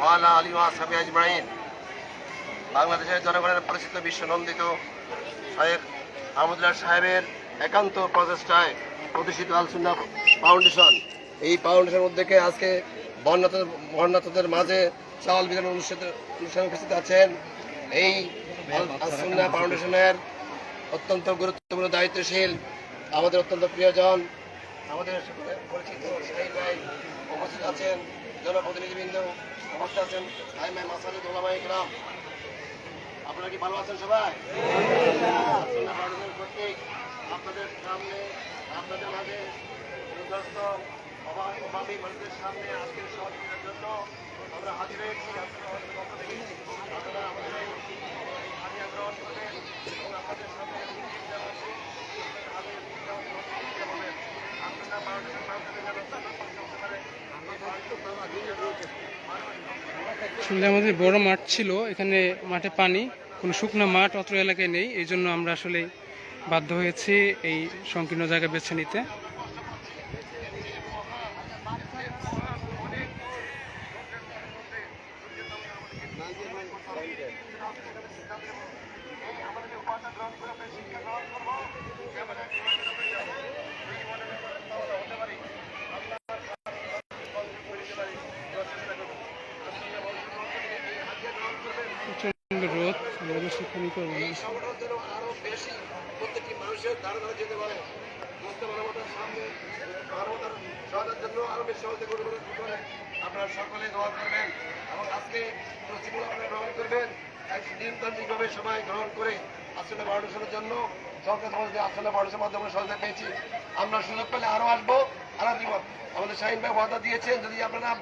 ওয়ালা আলী আজমাইন। বাংলাদেশের জনগণের পরিচিত বিশ্বনন্দিত শায়েখ আহমদুল্লাহ সাহেবের একান্ত প্রচেষ্টায় প্রতিষ্ঠিত আলসুন্না ফাউন্ডেশন। এই ফাউন্ডেশন উদ্যোগে আজকে বন্যাত বন্যাতদের মাঝে চাল বিতরণ অনুষ্ঠানে অনুষ্ঠানে উপস্থিত আছেন। এই আলসুন্না ফাউন্ডেশনের অত্যন্ত গুরুত্বপূর্ণ দায়িত্বশীল, আমাদের অত্যন্ত প্রিয়জন আমাদের পরিচিত সেই ভাই উপস্থিত আছেন, জনপ্রতিনিধিবৃন্দ উপস্থিত আছেন, ভাই ভাই মাসালি দোলামাই গ্রাম আপনারা কি ভালো আছেন সবাই? প্রত্যেক আপনাদের সামনে, আপনাদের মাঝে অভাব মানুষদের সামনে আজকের সহযোগিতার জন্য আমরা হাজির হয়েছি আপনারা আমাদের পক্ষ থেকে আপনারা আমাদের এই হাজিরা গ্রহণ করবেন এবং আপনাদের সামনে চিন্তা করছি আপনাদের হাতে চিন্তা করতে বলেন আপনারা বারোটার মাধ্যমে যেন করতে পারে আসলে আমাদের বড় মাঠ ছিল, এখানে মাঠে পানি, কোনো শুকনো মাঠ অত্র এলাকায় নেই, এই জন্য আমরা আসলে বাধ্য হয়েছি এই সংকীর্ণ জায়গা বেছে নিতে। প্রচণ্ড রোদ রোদের সেখানে করব না প্রত্যেকটি মানুষের ধারে যেতে পারে। জন্য বেশি আপনারা সকলে করবেন এবং গ্রহণ করবেন। সবাই গ্রহণ করে ফাউন্ডেশনের জন্য পেয়েছি। আমরা সুযোগ পেলে আরও আসব আরও দিব। আমাদের শাহিন ভাই ওয়াদা দিয়েছেন, যদি আপনারা